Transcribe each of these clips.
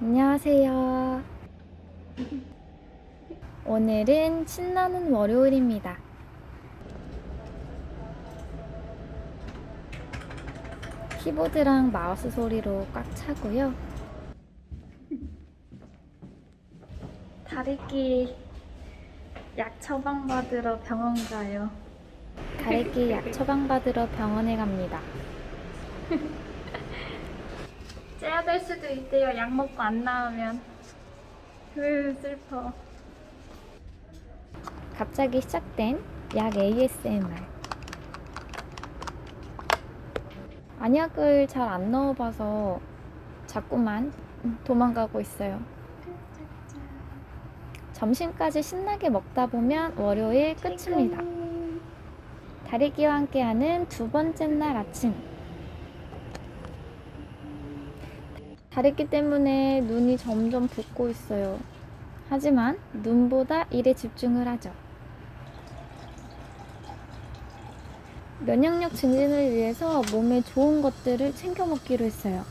안녕하세요. 오늘은 신나는 월요일입니다. 키보드랑 마우스 소리로 꽉 차고요. 다리끼 약 처방 받으러 병원 가요. 다리끼 약 처방 받으러 병원에 갑니다. 째야 될 수도 있대요. 약 먹고 안 나오면. 으, 슬퍼. 갑자기 시작된 약 ASMR. 안약을 잘 안 넣어봐서 자꾸만 도망가고 있어요. 점심까지 신나게 먹다 보면 월요일 끝입니다. 다리기와 함께하는 두 번째 날 아침. 다리기 때문에 눈이 점점 붓고 있어요. 하지만 눈보다 일에 집중을 하죠. 면역력 증진을 위해서 몸에 좋은 것들을 챙겨 먹기로 했어요.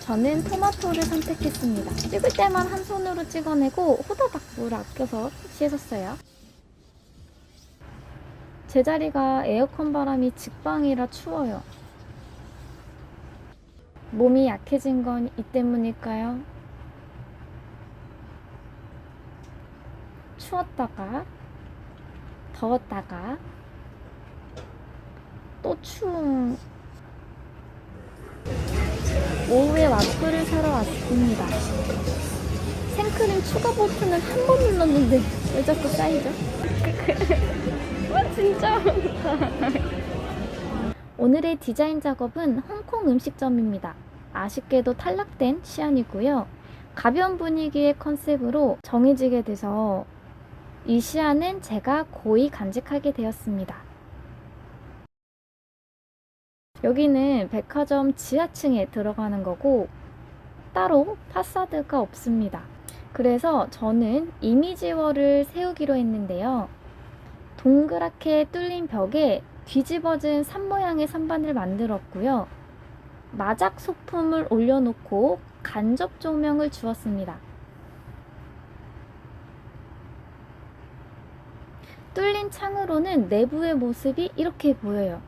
저는 토마토를 선택했습니다. 찍을 때만 한 손으로 찍어내고 호다닥 물 아껴서 씻었어요. 제 자리가 에어컨 바람이 직방이라 추워요. 몸이 약해진 건 이 때문일까요? 추웠다가 더웠다가 또 추운 오후에 와플을 사러 왔습니다. 생크림 추가 버튼을 한 번 눌렀는데 왜 자꾸 쌓이죠? 와 진짜. 오늘의 디자인 작업은 홍콩 음식점입니다. 아쉽게도 탈락된 시안이고요. 가벼운 분위기의 컨셉으로 정해지게 돼서 이 시안은 제가 고이 간직하게 되었습니다. 여기는 백화점 지하층에 들어가는 거고 따로 파사드가 없습니다. 그래서 저는 이미지월을 세우기로 했는데요. 동그랗게 뚫린 벽에 뒤집어진 산 모양의 선반을 만들었고요. 마작 소품을 올려놓고 간접 조명을 주었습니다. 뚫린 창으로는 내부의 모습이 이렇게 보여요.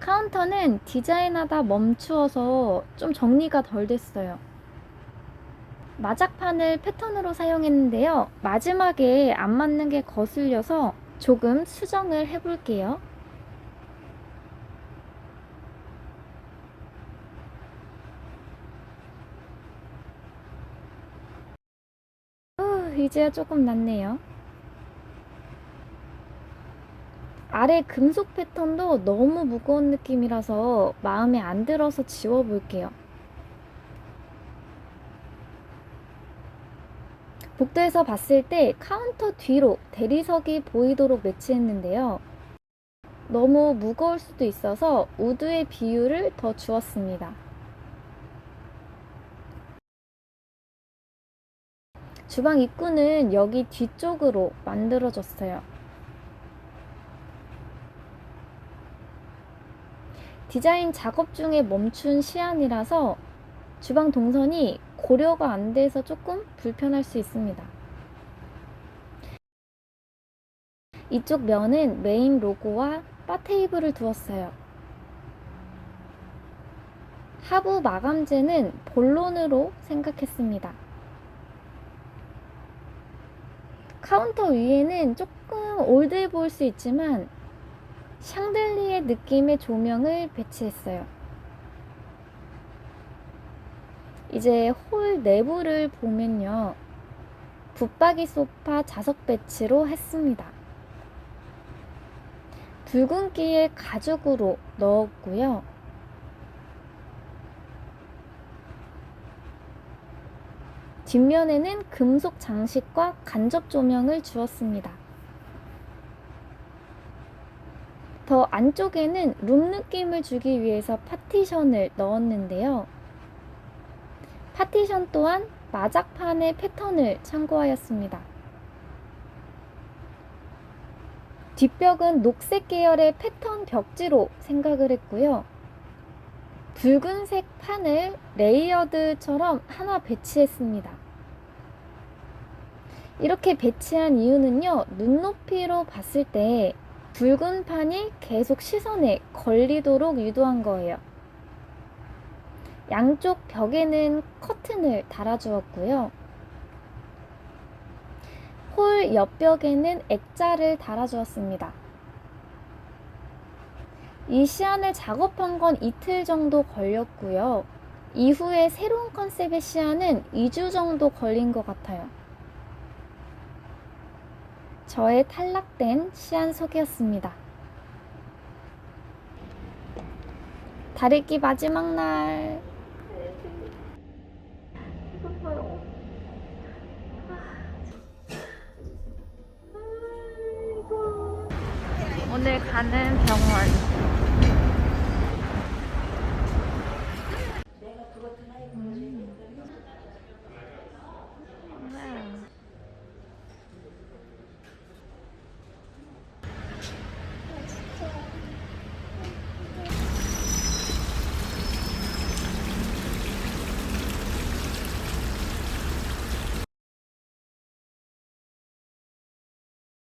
카운터는 디자인하다 멈추어서 좀 정리가 덜 됐어요. 마작판을 패턴으로 사용했는데요. 마지막에 안 맞는 게 거슬려서 조금 수정을 해볼게요. 후, 이제야 조금 낫네요. 아래 금속 패턴도 너무 무거운 느낌이라서 마음에 안 들어서 지워볼게요. 복도에서 봤을 때 카운터 뒤로 대리석이 보이도록 매치했는데요. 너무 무거울 수도 있어서 우드의 비율을 더 주었습니다. 주방 입구는 여기 뒤쪽으로 만들어졌어요. 디자인 작업 중에 멈춘 시안이라서 주방 동선이 고려가 안 돼서 조금 불편할 수 있습니다. 이쪽 면은 메인 로고와 바 테이블을 두었어요. 하부 마감재는 본론으로 생각했습니다. 카운터 위에는 조금 올드해 보일 수 있지만 샹들리에 느낌의 조명을 배치했어요. 이제 홀 내부를 보면요. 붙박이 소파 자석 배치로 했습니다. 붉은기의 가죽으로 넣었고요. 뒷면에는 금속 장식과 간접 조명을 주었습니다. 더 안쪽에는 룸 느낌을 주기 위해서 파티션을 넣었는데요. 파티션 또한 마작판의 패턴을 참고하였습니다. 뒷벽은 녹색 계열의 패턴 벽지로 생각을 했고요. 붉은색 판을 레이어드처럼 하나 배치했습니다. 이렇게 배치한 이유는요, 눈높이로 봤을 때 붉은 판이 계속 시선에 걸리도록 유도한 거예요. 양쪽 벽에는 커튼을 달아주었고요. 홀 옆벽에는 액자를 달아주었습니다. 이 시안을 작업한 건 이틀 정도 걸렸고요. 이후에 새로운 컨셉의 시안은 2주 정도 걸린 것 같아요. 저의 탈락된 시안 소개였습니다. 다리기 마지막 날. 오늘 가는 병원.